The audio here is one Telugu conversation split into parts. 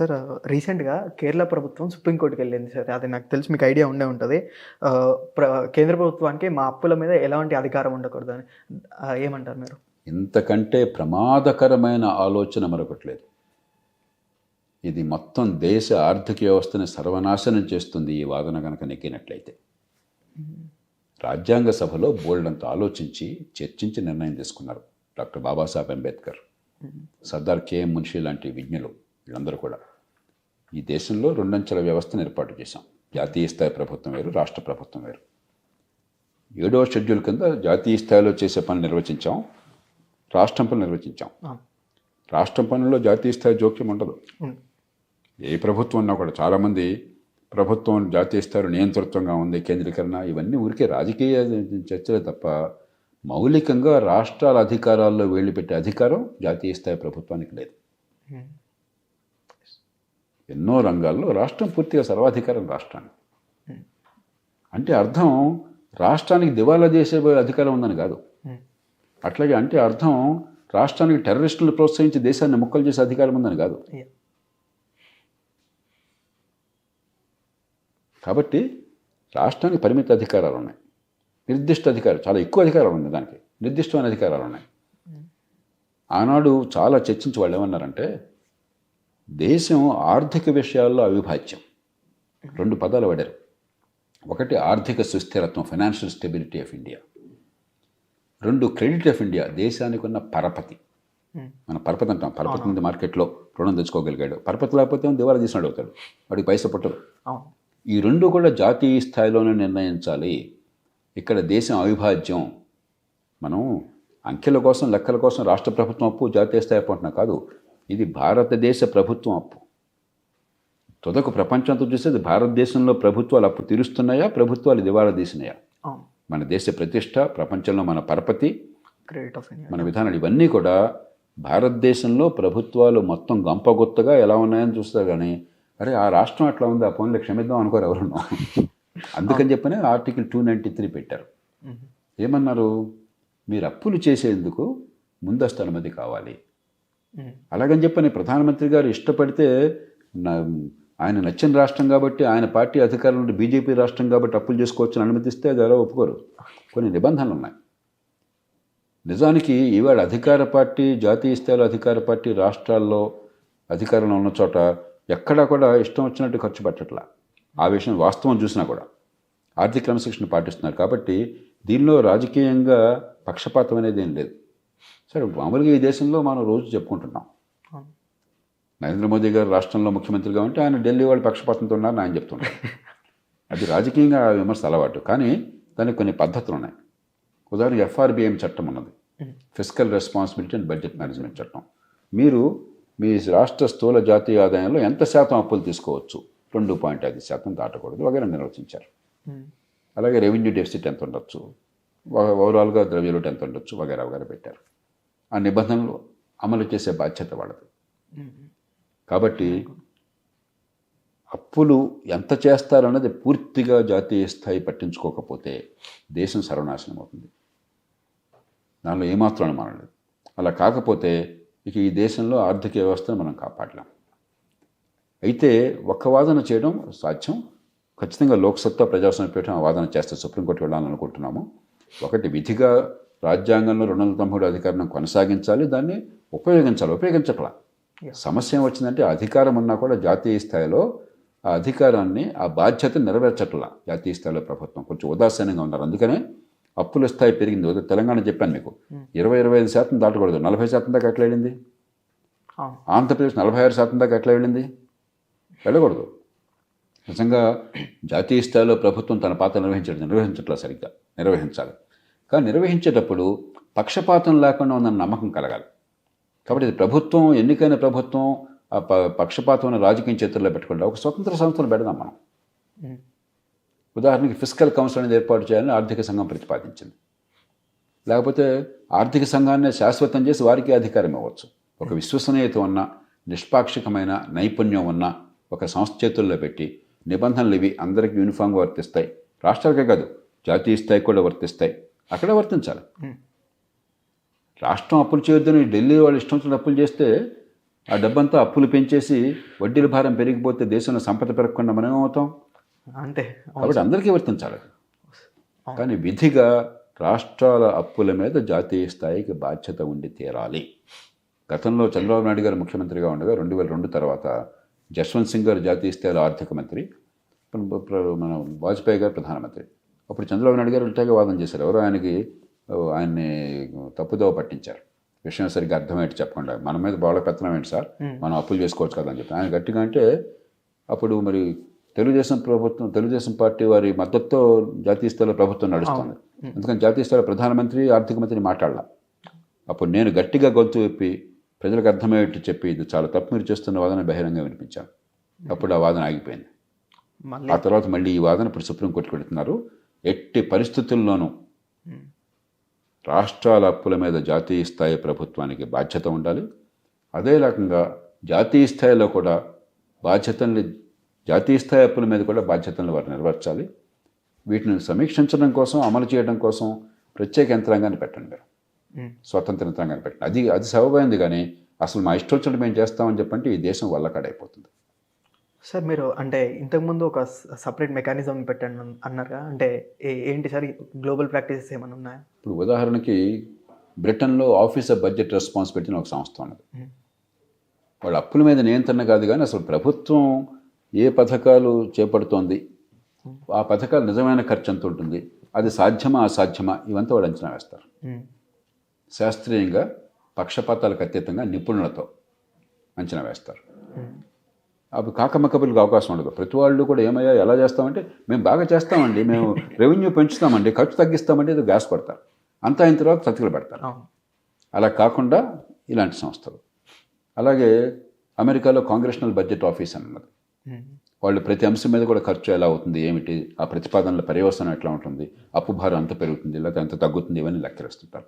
సార్ రీసెంట్గా కేరళ ప్రభుత్వం సుప్రీంకోర్టుకి వెళ్ళింది సార్. అది నాకు తెలిసి మీకు ఐడియా ఉండే ఉంటుంది. కేంద్ర ప్రభుత్వానికి మా అప్పుల మీద ఎలాంటి అధికారం ఉండకూడదు అని ఏమంటారు మీరు? ఇంతకంటే ప్రమాదకరమైన ఆలోచన మరొకటి లేదు. ఇది మొత్తం దేశ ఆర్థిక వ్యవస్థని సర్వనాశనం చేస్తుంది ఈ వాదన కనుక నెక్కినట్లయితే రాజ్యాంగ సభలో బోల్డంత ఆలోచించి చర్చించి నిర్ణయం తీసుకున్నారు doctor Babasaheb Ambedkar. Sardar K M లాంటి విజ్ఞులు వీళ్ళందరూ కూడా. ఈ దేశంలో రెండంచెల వ్యవస్థను ఏర్పాటు చేశాం. జాతీయ స్థాయి ప్రభుత్వం వేరు రాష్ట్ర ప్రభుత్వం వేరు. ఏడవ షెడ్యూల్ కింద జాతీయ స్థాయిలో చేసే పనులు నిర్వచించాం. రాష్ట్రం పనులు నిర్వచించాం. రాష్ట్రం పనుల్లో జాతీయ స్థాయి జోక్యం ఉండదు. ఏ ప్రభుత్వం ఉన్నా కూడా చాలామంది ప్రభుత్వం జాతీయ స్థాయిలో నియంతృత్వంగా ఉంది కేంద్రీకరణ ఇవన్నీ ఊరికే రాజకీయ చర్చలే తప్ప మౌలికంగా రాష్ట్రాల అధికారాల్లో వేళ్ళు పెట్టే అధికారం జాతీయ స్థాయి ప్రభుత్వానికి లేదు. ఎన్నో రంగాల్లో రాష్ట్రం పూర్తిగా సర్వాధికారం రాష్ట్రానికి. అంటే అర్థం రాష్ట్రానికి దివాలా చేసే అధికారం ఉందని కాదు. అట్లాగే అంటే అర్థం రాష్ట్రానికి టెర్రరిస్టులు ప్రోత్సహించి దేశాన్ని ముక్కలు చేసే అధికారం ఉందని కాదు. కాబట్టి రాష్ట్రానికి పరిమిత అధికారాలు ఉన్నాయి. నిర్దిష్ట అధికారం చాలా ఎక్కువ అధికారాలు ఉంది దానికి. నిర్దిష్టమైన అధికారాలు ఉన్నాయి. ఆనాడు చాలా చర్చించి వాళ్ళు ఏమన్నారంటే దేశం ఆర్థిక విషయాల్లో అవిభాజ్యం. రెండు పదాలు వాడారు. ఒకటి ఆర్థిక సుస్థిరత్వం ఫైనాన్షియల్ స్టెబిలిటీ ఆఫ్ ఇండియా రెండు క్రెడిట్ ఆఫ్ ఇండియా దేశానికి ఉన్న పరపతి. ఉం. మన పరపతి అంటాం. పరపతి ఉంది మార్కెట్లో రుణం తెచ్చుకోగలిగాడు. పరపతి లేకపోతే దివాలా తీసినాడు అవుతాడు. వాడికి పైస పుట్టదు. ఈ రెండు కూడా జాతీయ స్థాయిలోనే నిర్ణయించాలి. ఇక్కడ దేశం అవిభాజ్యం. మనం అంకెల కోసం లెక్కల కోసం రాష్ట్ర ప్రభుత్వం అప్పు జాతీయ స్థాయి అప్పు అంటున్నా కాదు. ఇది భారతదేశ ప్రభుత్వం అప్పు. తుదకు ప్రపంచంతో చూస్తే ఇది భారతదేశంలో ప్రభుత్వాలు అప్పు తీరుస్తున్నాయా ప్రభుత్వాలు దివాలా తీసినాయా? మన దేశ ప్రతిష్ట ప్రపంచంలో మన పరపతి మన విధానాలు ఇవన్నీ కూడా భారతదేశంలో ప్రభుత్వాలు మొత్తం గంపగొత్తగా ఎలా ఉన్నాయని చూస్తారు కానీ అరే ఆ రాష్ట్రం అట్లా ఉంది ఆ పనులు క్షమిద్దాం అనుకోరు ఎవరున్నా అందుకని చెప్పనే ఆర్టికల్ టూ నైంటీ త్రీ పెట్టారు. ఏమన్నారు? మీరు అప్పులు చేసేందుకు ముందస్తు అనుమతి కావాలి. అలాగని చెప్పని ప్రధానమంత్రి గారు ఇష్టపడితే ఆయన నచ్చిన రాష్ట్రం కాబట్టి ఆయన పార్టీ అధికారంలో ఉండి బీజేపీ రాష్ట్రం కాబట్టి అప్పులు చేసుకోవచ్చని అనుమతిస్తే అది ఎలా ఒప్పుకోరు. కొన్ని నిబంధనలు ఉన్నాయి. నిజానికి ఇవాళ అధికార పార్టీ జాతీయ స్థాయిలో అధికార పార్టీ రాష్ట్రాల్లో అధికారంలో ఉన్న చోట ఎక్కడా కూడా ఇష్టం వచ్చినట్టు ఖర్చు పెట్టట్లా. ఆ విషయం వాస్తవం చూసినా కూడా. ఆర్థిక క్రమశిక్షణ పాటిస్తున్నారు కాబట్టి దీనిలో రాజకీయంగా పక్షపాతం అనేది ఏం లేదు. సరే మామూలుగా ఈ దేశంలో మనం రోజు చెప్పుకుంటున్నాం. నరేంద్ర మోదీ గారు రాష్ట్రంలో ముఖ్యమంత్రిగా ఉంటే ఆయన ఢిల్లీ వాళ్ళు పక్షపాతంతో ఉన్నారని ఆయన చెప్తుంటారు అది రాజకీయంగా ఆ విమర్శ అలవాటు. కానీ దానికి కొన్ని పద్ధతులు ఉన్నాయి. ఉదాహరణకి ఎఫ్ఆర్బిఎం చట్టం ఉన్నది. Physical responsibility and budget management చట్టం. మీరు మీ రాష్ట్ర స్థూల జాతీయ ఆదాయంలో ఎంత శాతం అప్పులు తీసుకోవచ్చు? రెండు పాయింట్ ఐదు శాతం దాటకూడదు వగైరా నిర్వచించారు. అలాగే రెవెన్యూ డెఫిసిట్ ఎంత ఉండొచ్చు? ఓవరాల్గా ద్రవ్యలోటు ఎంత ఉండొచ్చు? వగైరా వగైరా పెట్టారు. ఆ నిబంధనలు అమలు చేసే బాధ్యత వాళ్ళది. కాబట్టి అప్పులు ఎంత చేస్తారన్నది పూర్తిగా జాతీయ స్థాయి పట్టించుకోకపోతే దేశం సర్వనాశనం అవుతుంది. దానిలో ఏమాత్రం అనుమానం అలా కాకపోతే ఇక ఈ దేశంలో ఆర్థిక వ్యవస్థను మనం కాపాడలేం. అయితే ఒక్క వాదన చేయడం సాధ్యం. ఖచ్చితంగా లోక్సత్తా ప్రజాస్వామ్య పీఠం ఆ వాదన చేస్తే సుప్రీంకోర్టు వెళ్ళాలనుకుంటున్నాము. ఒకటి విధిగా రాజ్యాంగంలో రెండు వందల తొంభై అధికారం కొనసాగించాలి దాన్ని ఉపయోగించాలి ఉపయోగించట్లా. సమస్య ఏమొచ్చిందంటే అధికారం ఉన్నా కూడా జాతీయ స్థాయిలో ఆ అధికారాన్ని ఆ బాధ్యతను నెరవేర్చట్లా జాతీయ స్థాయిలో ప్రభుత్వం. కొంచెం ఉదాసీనంగా ఉన్నారు. అందుకనే అప్పుల స్థాయి పెరిగింది. తెలంగాణ చెప్పాను మీకు. ఇరవై ఇరవై ఐదు శాతం దాటకూడదు. నలభై శాతం దాకా ఎట్లా వెళ్ళింది? ఆంధ్రప్రదేశ్ నలభై ఆరు శాతం దాకా ఎట్లా వెళ్ళింది? వెళ్ళకూడదు. నిజంగా జాతీయ స్థాయిలో ప్రభుత్వం తన పాత్ర నిర్వహించడం నిర్వహించట్లా సరిగ్గా. నిర్వహించాలి. కానీ నిర్వహించేటప్పుడు పక్షపాతం లేకుండా ఉందన్న నమ్మకం కలగాలి. కాబట్టి ఇది ప్రభుత్వం ఎన్నికైన ప్రభుత్వం పక్షపాతం రాజకీయ చేతుల్లో పెట్టకుండా ఒక స్వతంత్ర సంస్థలు పెడదాం మనం. ఉదాహరణకి ఫిజికల్ కౌన్సిల్ అనేది ఏర్పాటు చేయాలని ఆర్థిక సంఘం ప్రతిపాదించింది. లేకపోతే ఆర్థిక సంఘాన్ని శాశ్వతం చేసి వారికి అధికారం ఇవ్వచ్చు. ఒక విశ్వసనీయత ఉన్న నిష్పాక్షికమైన నైపుణ్యం ఉన్న ఒక సంస్థ చేతుల్లో పెట్టి నిబంధనలు ఇవి అందరికీ యూనిఫామ్గా వర్తిస్తాయి. రాష్ట్రాలకే కాదు జాతీయ స్థాయికి కూడా వర్తిస్తాయి. అక్కడే వర్తించాలి. రాష్ట్రం అప్పులు చేయొద్దని ఢిల్లీ వాళ్ళు ఇష్టం వచ్చిన అప్పులు చేస్తే ఆ డబ్బంతా అప్పులు పెంచేసి వడ్డీల భారం పెరిగిపోతే దేశంలో సంపద పెరగకుండా మనం ఏమవుతాం? అంతే. కాబట్టి అందరికీ వర్తించాలి. కానీ విధిగా రాష్ట్రాల అప్పుల మీద జాతీయ స్థాయికి బాధ్యత ఉండి తీరాలి. గతంలో చంద్రబాబు నాయుడు గారు ముఖ్యమంత్రిగా ఉండగా రెండు వేల రెండు తర్వాత జస్వంత్ సింగ్ గారు జాతీయ స్థాయిలో ఆర్థిక మంత్రి మన వాజ్పేయి గారు ప్రధానమంత్రి. అప్పుడు చంద్రబాబు నాయుడు గారు ఉల్టాగా వాదన చేశారు. ఎవరో ఆయనకి ఆయన్ని తప్పుదోవ పట్టించారు. విషయం సరిగ్గా అర్థమయ్యేట్టు చెప్పకుండా. మన మీద బాగా పెత్తనం ఏంటి సార్? మనం అప్పులు చేసుకోవచ్చు కదా అని చెప్పి. ఆయన గట్టిగా అంటే అప్పుడు మరి తెలుగుదేశం ప్రభుత్వం తెలుగుదేశం పార్టీ వారి మద్దతుతో జాతీయ స్థాయిలో ప్రభుత్వం నడుస్తుంది. అందుకని జాతీయ స్థాయిలో ప్రధానమంత్రి ఆర్థిక మంత్రి మాట్లాడాల. అప్పుడు నేను గట్టిగా గొంతు విప్పి ప్రజలకు అర్థమయ్యేట్టు చెప్పి ఇది చాలా తప్పు మీరు చేస్తున్న వాదన బహిరంగ వినిపించాను. అప్పుడు ఆ వాదన ఆగిపోయింది. ఆ తర్వాత మళ్ళీ ఈ వాదన ఇప్పుడు సుప్రీంకోర్టుకు పెడుతున్నారు. ఎట్టి పరిస్థితుల్లోనూ. రాష్ట్రాల అప్పుల మీద జాతీయ స్థాయి ప్రభుత్వానికి బాధ్యత ఉండాలి. అదే రకంగా జాతీయ స్థాయిలో కూడా బాధ్యతల్ని జాతీయ స్థాయి అప్పుల మీద కూడా బాధ్యతలను వారు నెరవేర్చాలి. వీటిని సమీక్షించడం కోసం అమలు చేయడం కోసం ప్రత్యేక యంత్రాంగాన్ని పెట్టండి. స్వతంత్ర యంత్రాంగాన్ని పెట్టండి. అది అది సబబైంది కానీ అసలు మా ఇష్టం వచ్చినట్టు మేము చేస్తామని చెప్పంటే ఈ దేశం వల్లకాడైపోతుంది సార్ మీరు అంటే ఇంతకుముందు ఒక సపరేట్ మెకానిజం పెట్టండి అన్- అన్నారుగా అంటే ఏంటి సార్ గ్లోబల్ ప్రాక్టీసెస్ ఏమైనా ఉన్నాయా ఇప్పుడు ఉదాహరణకి బ్రిటన్లో ఆఫీస్ ఆఫ్ బడ్జెట్ రెస్పాన్సిబిలిటీ ఒక సంస్థ ఉన్నది. వాళ్ళ అప్పుల మీద నియంత్రణ కాదు కానీ అసలు ప్రభుత్వం ఏ పథకాలు చేపడుతోంది ఆ పథకాలు నిజమైన ఖర్చు ఎంత ఉంటుంది అది సాధ్యమా అసాధ్యమా ఇవంతా వాళ్ళు అంచనా వేస్తారు. శాస్త్రీయంగా పక్షపాతాలకు అతీతంగా నిపుణులతో అంచనా వేస్తారు. అవి కాకమక్కబులకు అవకాశం ఉండదు. ప్రతి వాళ్ళు కూడా ఏమయ్యా ఎలా చేస్తామంటే మేము బాగా చేస్తామండి మేము రెవెన్యూ పెంచుతామండి ఖర్చు తగ్గిస్తామండి ఇది గ్యాస్ పడతారు అంతా అయిన తర్వాత సతికిలు పెడతారు. అలా కాకుండా ఇలాంటి సంస్థలు. అలాగే అమెరికాలో కాంగ్రెషనల్ బడ్జెట్ ఆఫీస్ అని ఉన్నది. ఉమ్. వాళ్ళు ప్రతి అంశం మీద కూడా ఖర్చు ఎలా అవుతుంది ఏమిటి ఆ ప్రతిపాదనల పర్యవసనం ఎట్లా ఉంటుంది అప్పు భారం ఎంత పెరుగుతుంది లేకపోతే ఎంత తగ్గుతుంది ఇవన్నీ లెక్కలేస్తుంటారు.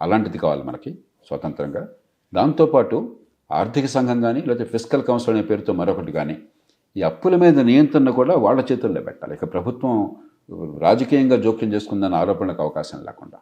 అలాంటిది కావాలి మనకి స్వతంత్రంగా. దాంతోపాటు ఆర్థిక సంఘం కానీ లేకపోతే ఫిజికల్ కౌన్సిల్ అనే పేరుతో మరొకటి కానీ ఈ అప్పుల మీద నియంత్రణ కూడా వాళ్ళ చేతుల్లో పెట్టాలి. ఇక ప్రభుత్వం రాజకీయంగా జోక్యం చేసుకుందన్న ఆరోపణలకు అవకాశం లేకుండా.